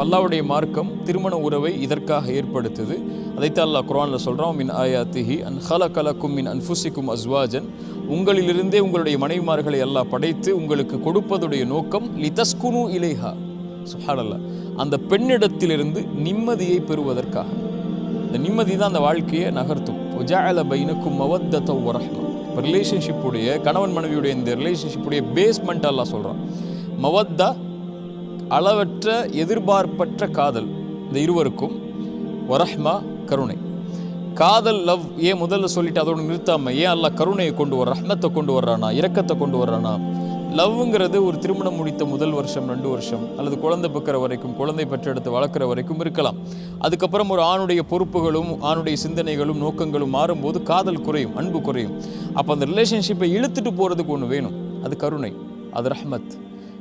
பல்லாவுடைய மார்க்கம் திருமண உறவை இதற்காக ஏற்படுத்துது. அதைத்தான் அல்லாஹ் குரானில் சொல்கிறோம் மின் ஆயாத்திஹி அன் ஹல கலக்கும் மின் அன்ஃபுசிக்கும் அஸ்வாஜன். உங்களிலிருந்தே உங்களுடைய மனைவிமார்களை எல்லாம் படைத்து உங்களுக்கு கொடுப்பதுடைய நோக்கம் லிதஸ்குனு இலேஹா. சுஹானல்லா அந்த பெண்ணிடத்திலிருந்து நிம்மதியை பெறுவதற்காக. இந்த நிம்மதி தான் அந்த வாழ்க்கையை நகர்த்தும். உஜால பைனுக்கும் மவத்தத்தை உரகம் இப்போ ரிலேஷன்ஷிப்புடைய கணவன் மனைவியுடைய இந்த ரிலேஷன்ஷிப்புடைய பேஸ்மெண்ட் எல்லாம் சொல்கிறான் மவத்தா அளவற்ற எதிர்பார்ப்பற்ற காதல். இந்த இருவருக்கும் வரஹ்மா கருணை. காதல் லவ் ஏன் முதல்ல சொல்லிட்டு அதோட நிறுத்தாமல் ஏன் அல்லா கருணையை கொண்டு வர ரஹ்மத்தை கொண்டு வர்றானா இரக்கத்தை கொண்டு வர்றானா? லவ்ங்கிறது ஒரு திருமணம் முடித்த முதல் வருஷம் ரெண்டு வருஷம் அல்லது குழந்தை பெக்கிற வரைக்கும் குழந்தை பெற்றெடுத்து வளர்க்குற வரைக்கும் இருக்கலாம். அதுக்கப்புறம் ஒரு ஆணுடைய பொறுப்புகளும் ஆணுடைய சிந்தனைகளும் நோக்கங்களும் மாறும்போது காதல் குறையும் அன்பு குறையும். அப்போ அந்த ரிலேஷன்ஷிப்பை இழுத்துட்டு போகிறதுக்கு ஒன்று வேணும். அது கருணை அது ரஹ்மத்.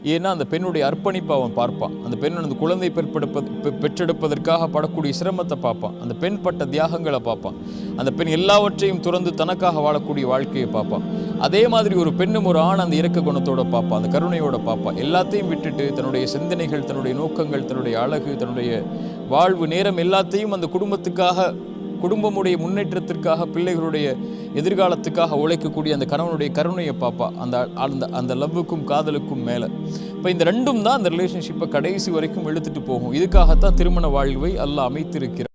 ஏன்னா அந்த பெண்ணுடைய அர்ப்பணிப்பை அவன் பார்ப்பான். அந்த பெண் அந்த குழந்தை பெற்பெடுப்பது பெற்றெடுப்பதற்காக படக்கூடிய சிரமத்தை பார்ப்பான். அந்த பெண் பட்ட தியாகங்களை பார்ப்பான். அந்த பெண் எல்லாவற்றையும் துறந்து தனக்காக வாழக்கூடிய வாழ்க்கையை பார்ப்பான். அதே மாதிரி ஒரு பெண்ணும் ஒரு ஆண் அந்த இறக்க குணத்தோட பார்ப்பான். அந்த கருணையோட பார்ப்பான். எல்லாத்தையும் விட்டுட்டு தன்னுடைய சிந்தனைகள் தன்னுடைய நோக்கங்கள் தன்னுடைய அழகு தன்னுடைய வாழ்வு நேரம் எல்லாத்தையும் அந்த குடும்பத்துக்காக குடும்பமுடைய முன்னேற்றத்திற்காக பிள்ளைகளுடைய எதிர்காலத்துக்காக உழைக்கக்கூடிய அந்த கணவனுடைய கருணையை பாப்பா. அந்த அந்த அந்த லவ்வுக்கும் காதலுக்கும் மேலே. இப்போ இந்த ரெண்டும் தான் அந்த ரிலேஷன்ஷிப்பை கடைசி வரைக்கும் இழுத்துட்டு போகும். இதுக்காகத்தான் திருமண வாழ்வை அல்லாஹ் அமைத்திருக்கிறார்